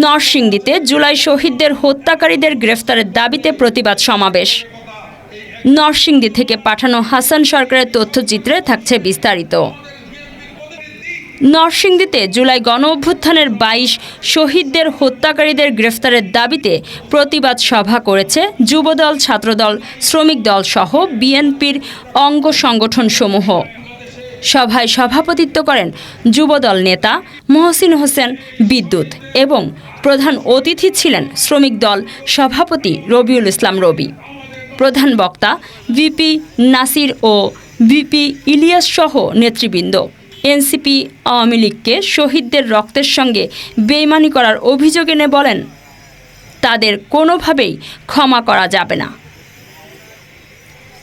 নরসিংদীতে জুলাই শহীদদের হত্যাকারীদের গ্রেফতারের দাবিতে প্রতিবাদ সমাবেশ। নরসিংদী থেকে পাঠানো হাসান সরকারের তথ্যচিত্রে থাকছে বিস্তারিত। নরসিংদীতে জুলাই গণ অভ্যুত্থানের বাইশ শহীদদের হত্যাকারীদের গ্রেফতারের দাবিতে প্রতিবাদ সভা করেছে যুবদল, ছাত্রদল, শ্রমিক দল সহ বিএনপির অঙ্গ সংগঠনসমূহ। সভায় সভাপতিত্ব করেন যুবদল নেতা মহসিন হোসেন বিদ্যুৎ এবং প্রধান অতিথি ছিলেন শ্রমিক দল সভাপতি রবিউল ইসলাম রবি। প্রধান বক্তা ভিপি নাসির ও ভিপি ইলিয়াস সহ নেতৃবৃন্দ। এনসিপি আওয়ামী লীগকে শহীদদের রক্তের সঙ্গে বেইমানি করার অভিযোগ এনে বলেন, তাদের কোনোভাবেই ক্ষমা করা যাবে না।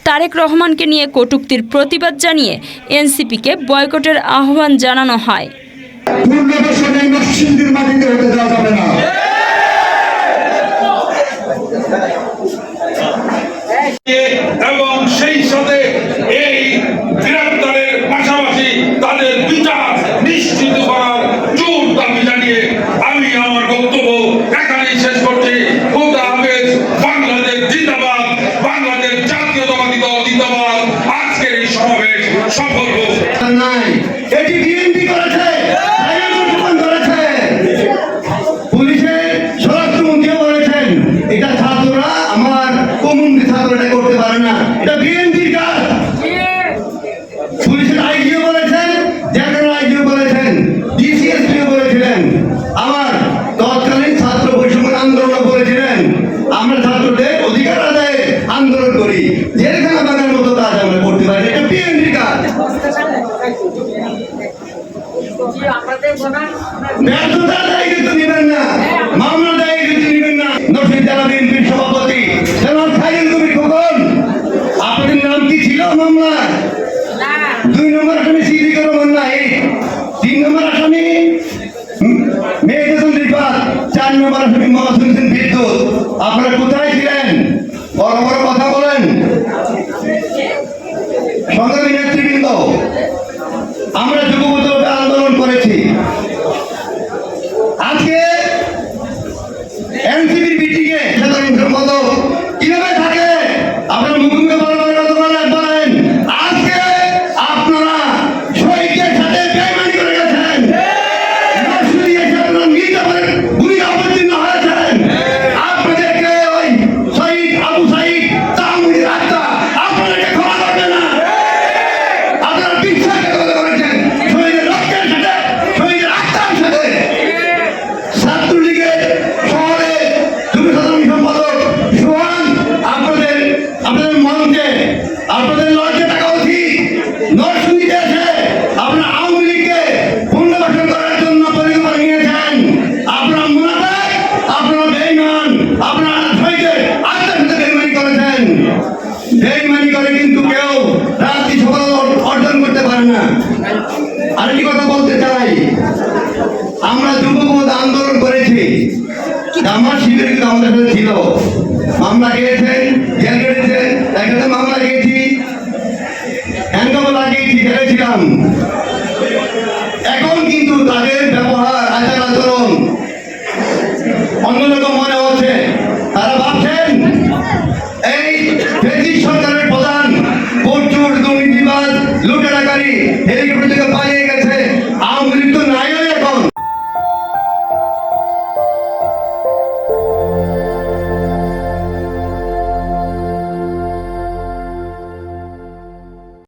তারেক রহমানকে নিয়ে কটুক্তির প্রতিবাদ জানিয়ে এনসিপিকে বয়কটের আহ্বান জানানো হয়। নরসিংদীর মাটিতে হতে দেওয়া যাবে না। ছাত্ররা আমার কমুন্দি ছাত্র এটা করতে পারে না। এটা বিএনপির কাজ। পুলিশের আইজিও বলেছেন জেনারেল আইজিও বলেছেন ডিসিএসপিও বলেছিলেন। আমার তৎকালীন ছাত্র বৈষম্য আন্দোলন বলেছিলেন আমরা ছাত্রদের অধিকার আদায়ে আন্দোলন করি। জেলখানা বানানোর মতো কাজ আমরা করতে পারি এটা বিএনপির কাজ। ব্যর্থতার দায় কিন্তু নেবেন না। নম্বর আসামি মহাসুন বিদ্যুৎ, আপনারা কোথায় ছিলেন? বড় বড় কথা বলেন। সংগ্রামী নেতৃবৃন্দ, আমরা যুবপদে আপনাদের লড়কে থাকা উচিত। নরসিংদীতে এসে আপনারা আওয়ামী লীগকে পুনর্বাসন করার জন্য পরিকল্পনা নিয়েছেন। আপনারা মুনাফেক আপনারা বেইমান আপনারা শহীদের আত্মার সাথে বেইমানি করেছেন। বেইমানি করে কিন্তু কেউ রাত্রি সফল অর্জন করতে পারে না। আরেকটি কথা বলতে চাই। আমরা যুবপদ আন্দোলন করেছি। আমার শিবির কিন্তু আমাদের সাথে ছিল। মামলা গিয়েছেন জেল কেটেছেন এখানে মামলা হেরেছিলাম এখন কিন্তু তাদের ব্যবহার আচার আচরণ অন্যরকম মনে হচ্ছে। তারা ভাবছেন, এই সরকারের প্রধান প্রচুর দুর্নীতিবাদ লুটেরাকারী, হেলিকপ্টার থেকে